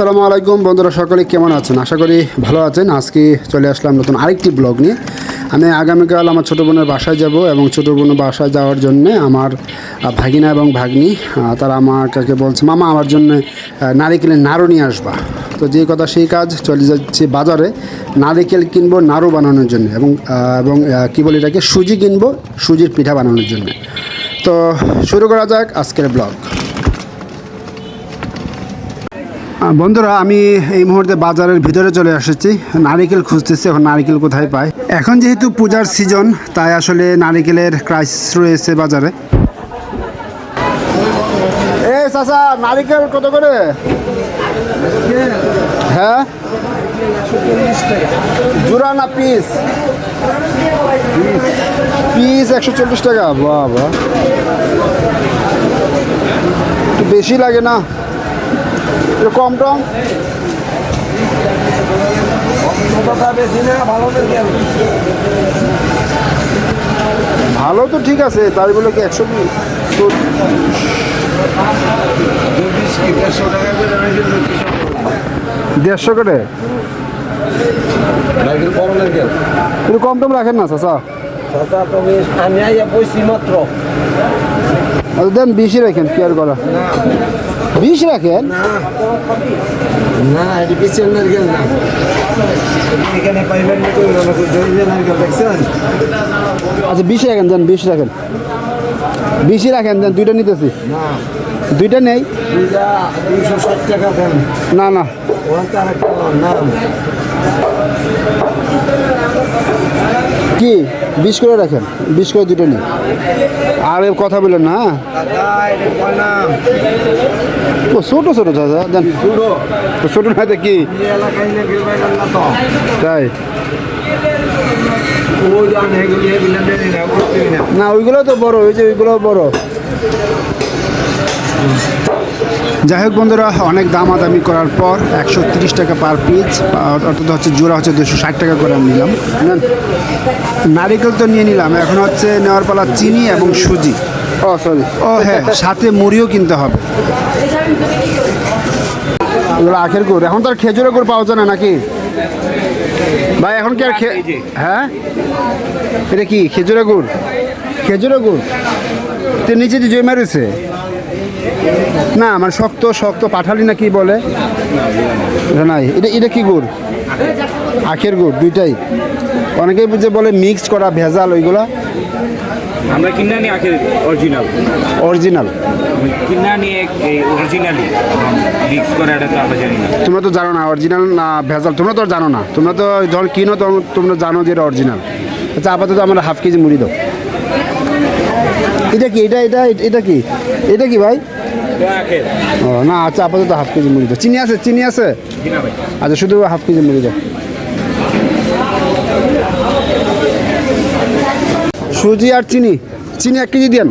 আসসালামু আলাইকুম বন্ধুরা, সকলে কেমন আছেন? আশা করি ভালো আছেন। আজকে চলে আসলাম নতুন আরেকটি ব্লগ নিয়ে। আমি আগামীকাল আমার ছোটো বোনের বাসায় যাব এবং ছোটো বোনের বাসায় যাওয়ার জন্য আমার ভাগিনা এবং ভাগ্নি তারা আমার কাকে বলছে, মামা, আমার জন্য নারিকেলের নাড়ু নিয়ে আসবা। তো যে কথা সেই কাজ চলে যাচ্ছে বাজারে, নারিকেল কিনবো নাড়ু বানানোর জন্য এবং এবং কী বলি এটাকে, সুজি কিনবো সুজির পিঠা বানানোর জন্য। তো শুরু করা যাক আজকের ব্লগ। বন্ধুরা, আমি এই মুহূর্তে বাজারের ভিতরে চলে এসেছি। নারিকেল খুঁজতেছি, এখন নারিকেল কোথায় পাই? এখন যেহেতু পূজার সিজন তাই আসলে নারিকেলের ক্রাইসিস রয়েছে বাজারে। এ চাচা, নারিকেল কত করে? হ্যাঁ? জোড়া না পিস পিস একশো চল্লিশ টাকা বাহ। একটু বেশি লাগে না? কম, টম। ভালো তো ঠিক আছে তাই বলে কি একশো দেড়শো করে? কম টম রাখেন না, চাচা। আচ্ছা দেন বিশই রাখেন, কি আর করা? বিশ রাখেন না। এটি পিছের নারকেল না। এখানে পাইবেন নারকেল দেখছেন? আচ্ছা বিশ রাখেন দেন বিশ রাখেন। বিশই রাখেন দেন দুইটা নিতেছি। না। দুইটা নেই? ষাট টাকা দেন। না না। কি? বিশ করে রাখেন বিশ করে দুটো নেই। আর এর কথা বলেন না? ও ছোটো ছোটো চাচা তো ছোটো না কি? তাই? না ওইগুলো তো বড় ওই যে ওইগুলো বড়। যাই হোক বন্ধুরা অনেক দামাদামি করার পর একশো তিরিশ টাকা পার পিস অর্থাৎ হচ্ছে জোড়া হচ্ছে দুশো ষাট টাকা করে আমি নিলাম। নারিকেল তো নিয়ে নিলাম এখন হচ্ছে নেওয়ার পালা চিনি এবং সুজি। ও সরি ও হ্যাঁ সাথে মুড়িও কিনতে হবে। এগুলো আখের গুড় এখন তো আর খেজুরের গুড় পাওয়া যায় না নাকি? ভাই এখন কি আর খে হ্যাঁ? এটা কি খেজুরের গুড়? খেজুরের গুড়? তো নিচে যে জমে রয়েছে। না মানে শক্ত শক্ত পাঠালি না কি বলে? নাই। এটা এটা কি গুড়? আখের গুড় দুইটাই। অনেকেই বুঝে বলে মিক্স করা ভেজাল ওইগুলা। আমরা কিনা নিয়ে আখের অরিজিনাল অরিজিনাল কিনা নিয়ে অরিজিনালি মিক্স করে এটা তো আমরা জানি না। তোমরা তো জানো না অরিজিনাল না ভেজাল? তোমরা তো আর জানো না। তোমরা তো যখন কিনো তখন তোমরা জানো যে এটা অরিজিনাল আচ্ছা আপাতত আমরা হাফ কেজি মুড়ি দাও। এটা কি এটা এটা এটা কি? এটা কি ভাই? ও না আচ্ছা আপাতত হাফ কেজি মুড়ি দাও। চিনি আছে? চিনি আছে। আচ্ছা শুধু হাফ কেজি মুড়ি দাও। সুজি আর চিনি। চিনি এক কেজি দেন।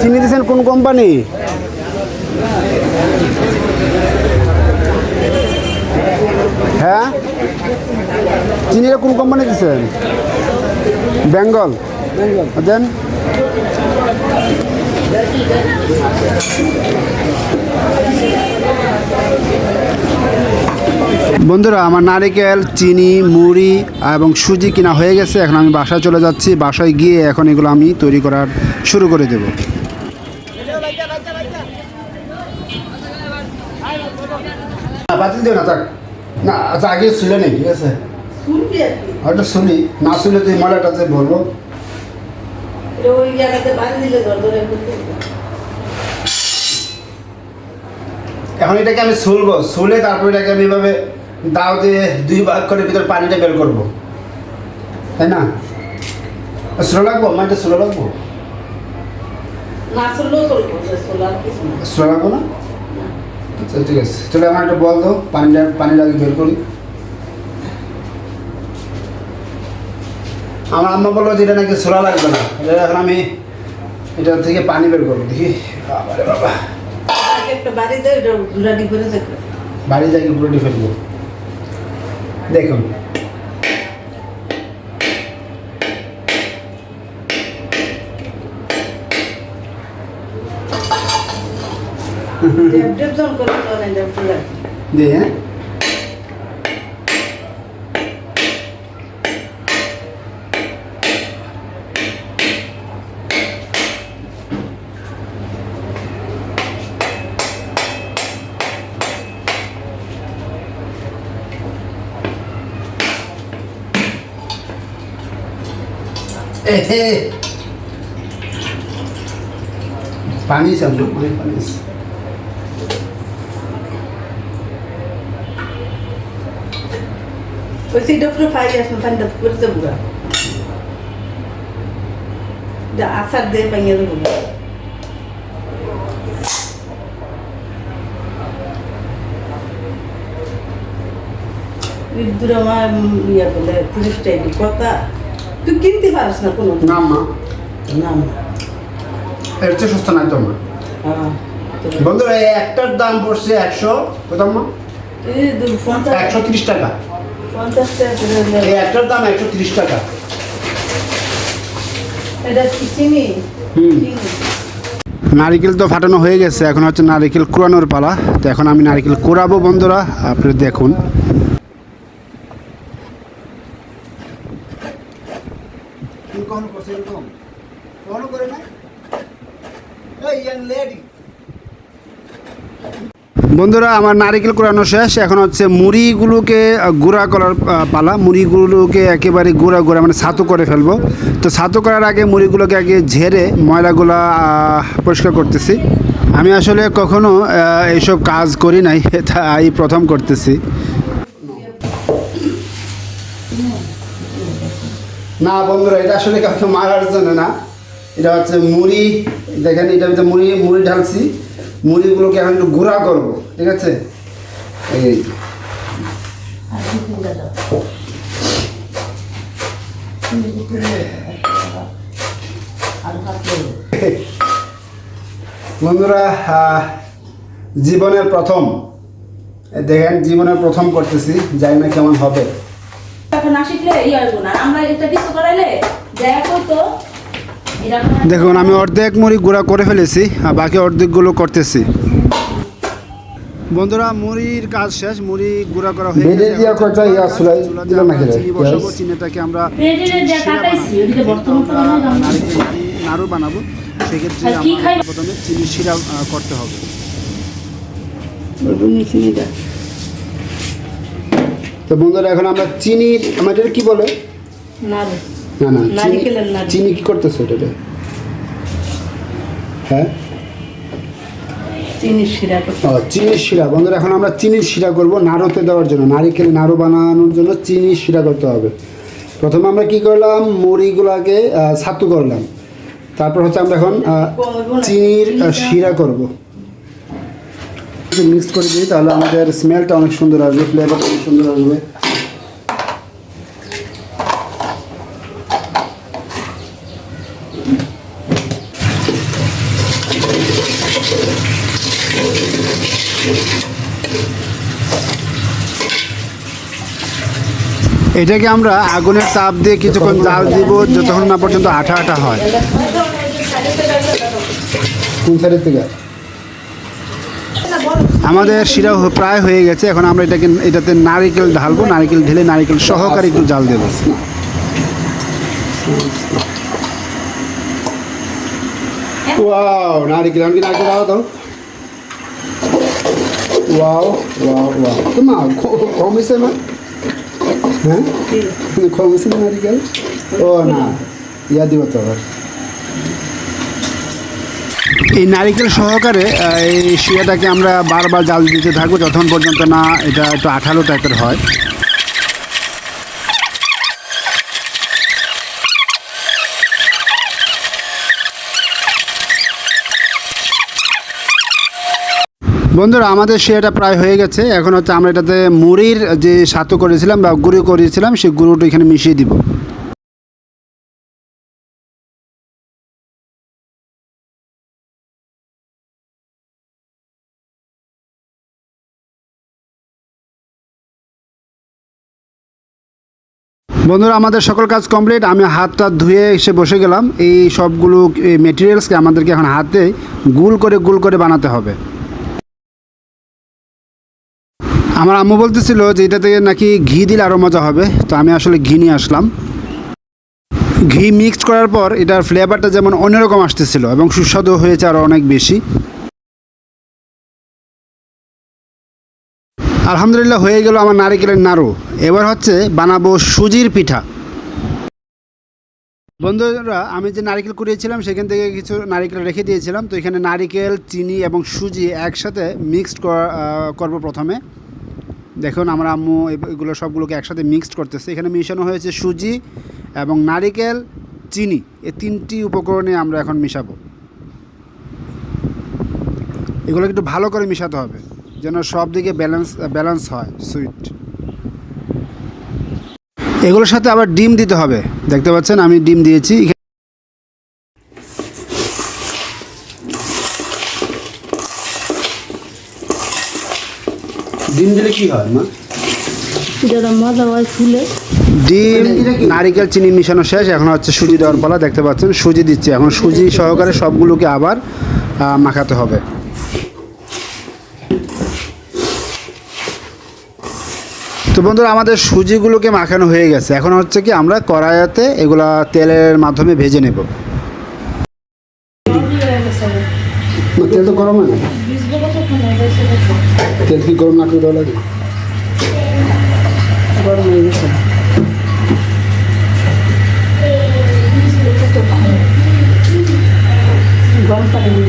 চিনি দিয়েছেন কোন কোম্পানি? হ্যাঁ? চিনিটা কোন কোম্পানি দিচ্ছেন বেঙ্গল। দেন। বন্ধুরা আমার নারিকেল চিনি মুড়ি এবং সুজি কিনা হয়ে গেছে এখন আমি বাসায় চলে যাচ্ছি। বাসায় গিয়ে এখন এগুলো আমি তৈরি করার শুরু করে দেব। বাতিল না থাক। না আচ্ছা আগে শুলে নেই ঠিক আছে? হয়তো শুনি না শুনলে তুই মলাটা যে বলব। এখন এটাকে আমি শুলবো শুলে তারপর এটাকে আমি এভাবে দাও দিয়ে দুই ভাগ করে ভিতর পানিটা বের করব। তাই না? স্লো লাগবো আমার এটা স্লো লাগবো স্লো লাগবো না। আচ্ছা ঠিক আছে। তাহলে আমার একটা বল দাও পানিটা পানিটা আগে বের করি। আমার আম্মা বলল যে এটা নাকি সোলা লাগবে না। এটা এখন আমি এটা থেকে পানি বের করব। দেখি। বাবারে বাবা। বাড়ি যাকে গুঁড়োটি ফেলব। দেখুন। দিয়ে হ্যাঁ? पानी से हम लोग पूरे पानी से Kasi daw pro fire sa pandat ko sa buga. Da asar de pangyado buga. Dura ma ya bale police station kota তুই কিনতে পারিস না কোনো। না মা। না এর চেয়ে সস্তা নাই তো মা। হ্যাঁ বন্ধুরা এই একটার দাম পড়ছে একশো কত মা? একশো তিরিশ টাকা। এই একটার দাম একশো তিরিশ টাকা। এটা চিনি? হুম। নারিকেল তো ফাটানো হয়ে গেছে এখন হচ্ছে নারিকেল কুড়ানোর পালা। তো এখন আমি নারিকেল কুড়াবো বন্ধুরা আপনি দেখুন। বন্ধুরা, আমার নারিকেল কুড়ানো শেষ। এখন হচ্ছে মুড়িগুলোকে গুঁড়া করার পালা। মুড়িগুলোকে একেবারে গুঁড়া গুঁড়া মানে ছাতু করে ফেলব। তো ছাতু করার আগে মুড়িগুলোকে আগে ঝেড়ে ময়লাগুলো পরিষ্কার করতেছি। আমি আসলে কখনো এইসব কাজ করি নাই, তাই প্রথম করতেছি। না বন্ধুরা, এটা আসলে কাউকে মারার জন্য না। এটা হচ্ছে মুড়ি। দেখেন এটা মুড়ি মুড়ি ঢালছি। মুড়িগুলোকে এখন একটু গুঁড়া করব, ঠিক আছে? এই বন্ধুরা জীবনের প্রথম দেখেন, জীবনের প্রথম করতেছি, জানি না কেমন হবে। এখন না শিখলে ই না। আমরা এটা কিছু করাইলে, দেখা দেখুন আমি অর্ধেক মুড়ি গুঁড়া করে ফেলেছি আর বাকি অর্ধেকগুলো করতেছি। বন্ধুরা মুড়ির কাজ শেষ মুড়ি গুঁড়া করা হয়ে বেলে দিয়া কয়টা ইয়া চুলাতে দিলাম আমরা নাকি রে? চিনি বসাবো চিনিটাকে আমরা আমরা আমরা নাড়ু বানাবো সেক্ষেত্রে? আমাদের প্রথমে চিনি শিরা করতে হবে। তো বন্ধুরা এখন আমরা চিনি আমাদের কি বলে? না রে না না চিনি- নারিকেলের। চিনি কি করতেছো এটাতে? হ্যাঁ? চিনির শিরা ও, চিনির শিরা। বন্ধুরা এখন আমরা চিনির শিরা করব নাড়ুতে দেওয়ার জন্য। নারিকেল নাড়ু বানানোর জন্য চিনির শিরা করতে হবে। প্রথমে আমরা কি করলাম? মুড়িগুলোকে ছাতু করলাম। তারপর হচ্ছে আমরা এখন চিনির শিরা করব। মিক্স করে দিই তাহলে আমাদের স্মেলটা অনেক সুন্দর আসবে ফ্লেভারটা অনেক সুন্দর আসবে। এটাকে আমরা আগুনের তাপ দিয়ে কিছুক্ষণ জাল দিব যতক্ষণ না পর্যন্ত আঠা আঠা হয়। আমাদের শিরা প্রায় হয়ে গেছে এখন আমরা এটাকে এটাতে নারিকেল ঢালবো নারিকেল ঢেলে নারিকেল সহকারে একটু জাল দেবো। ওয়াও নারিকেল আমি নারিকেল দাও দাও। Wow wow wow. তোমা কম না? হ্যাঁ? কম নারিকেল ও না ইয়া দিব তো আবার। এই নারিকেল সহকারে এই শিয়াটাকে আমরা বারবার জাল দিতে থাকব যতক্ষণ পর্যন্ত না এটা একটু আঠালো টাইপের হয়। বন্ধুরা, আমাদের শিয়াটা প্রায় হয়ে গেছে। এখন হচ্ছে আমরা এটাতে মুড়ির যে সাতু করেছিলাম বা গুঁড়ো করেছিলাম, সেই গুঁড়োটা এখানে মিশিয়ে দিব। বন্ধুরা, আমাদের সকল কাজ কমপ্লিট। আমি হাতটা ধুয়ে এসে বসে গেলাম। এই সবগুলো মেটেরিয়ালসকে আমাদেরকে এখন হাতে গুল করে গুল করে বানাতে হবে। আমার আম্মু বলতেছিল যে এটা থেকে নাকি ঘি দিলে আরও মজা হবে। তো আমি আসলে ঘি নিয়ে আসলাম। ঘি মিক্স করার পর এটার ফ্লেভারটা যেমন অন্যরকম আসতেছিল এবং সুস্বাদু হয়েছে আরও অনেক বেশি। আলহামদুলিল্লাহ হয়ে গেল আমার নারিকেলের নাড়ু। এবার হচ্ছে বানাবো সুজির পিঠা। বন্ধুরা, আমি যে নারিকেল কুড়িয়েছিলাম, সেখান থেকে কিছু নারিকেল রেখে দিয়েছিলাম। তো এখানে নারিকেল, চিনি এবং সুজি একসাথে মিক্সড করব প্রথমে। দেখুন, আমরা আম্মু এগুলো সবগুলোকে একসাথে মিক্সড করতেছে। এখানে মিশানো হয়েছে সুজি এবং নারিকেল, চিনি। এই তিনটি উপকরণে আমরা এখন মিশাবো। এগুলোকে একটু ভালো করে মিশাতে হবে, যেন সব দিকে ব্যালেন্স ব্যালেন্স হয় সুইট এগুলোর সাথে আবার ডিম দিতে হবে। দেখতে পাচ্ছেন, আমি ডিম দিয়েছি। ডিম দিলে কি হয় মা? যেটা মজা হয় ফুলে। ডিম নারিকেল চিনি মিশানো শেষ। এখন হচ্ছে সুজি দেওয়ার পালা দেখতে পাচ্ছেন সুজি দিচ্ছি। এখন সুজি সহকারে সবগুলোকে আবার মাখাতে হবে। তো বন্ধুরা আমাদের সুজিগুলোকে মাখানো হয়ে গেছে। এখন হচ্ছে কি আমরা কড়াইয়াতে এগুলা তেলের মাধ্যমে ভেজে নেব। তেল তো গরম হয় না? তেল কি গরম না করে দেওয়া লাগে?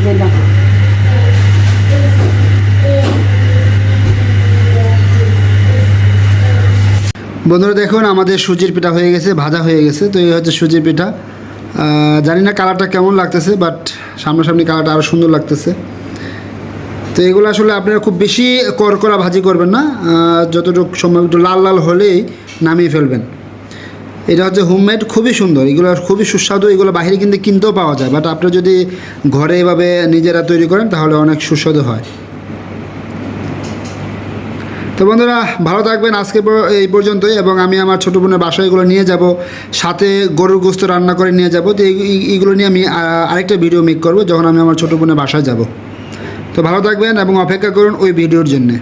দিলাম বন্ধুরা দেখুন, আমাদের সুজির পিঠা হয়ে গেছে, ভাজা হয়ে গেছে, তো এই হচ্ছে সুজির পিঠা। জানি না কালারটা কেমন লাগতেছে বাট সামনাসামনি কালারটা আরও সুন্দর লাগতেছে। তো এগুলো আসলে আপনারা খুব বেশি করকরা ভাজি করবেন না যতটুকু সম্ভব একটু লাল লাল হলেই নামিয়ে ফেলবেন। এটা হচ্ছে হোমমেড খুবই সুন্দর। এগুলো খুবই সুস্বাদু, এগুলো বাইরে কিন্তু কিনতেও পাওয়া যায়। বাট আপনি যদি ঘরে এভাবে নিজেরা তৈরি করেন, তাহলে অনেক সুস্বাদু হয়। তো বন্ধুরা, ভালো থাকবেন আজকে এই পর্যন্তই। এবং আমি আমার ছোটো বোনের বাসায় এগুলো নিয়ে যাব। সাথে গরুর গোস্ত রান্না করে নিয়ে যাব। তো এই- এই- এইগুলো নিয়ে আমি আরেকটা ভিডিও মেক করব, যখন আমি আমার ছোটো বোনের বাসায় যাব। তো ভালো থাকবেন এবং অপেক্ষা করুন ওই ভিডিওর জন্যে।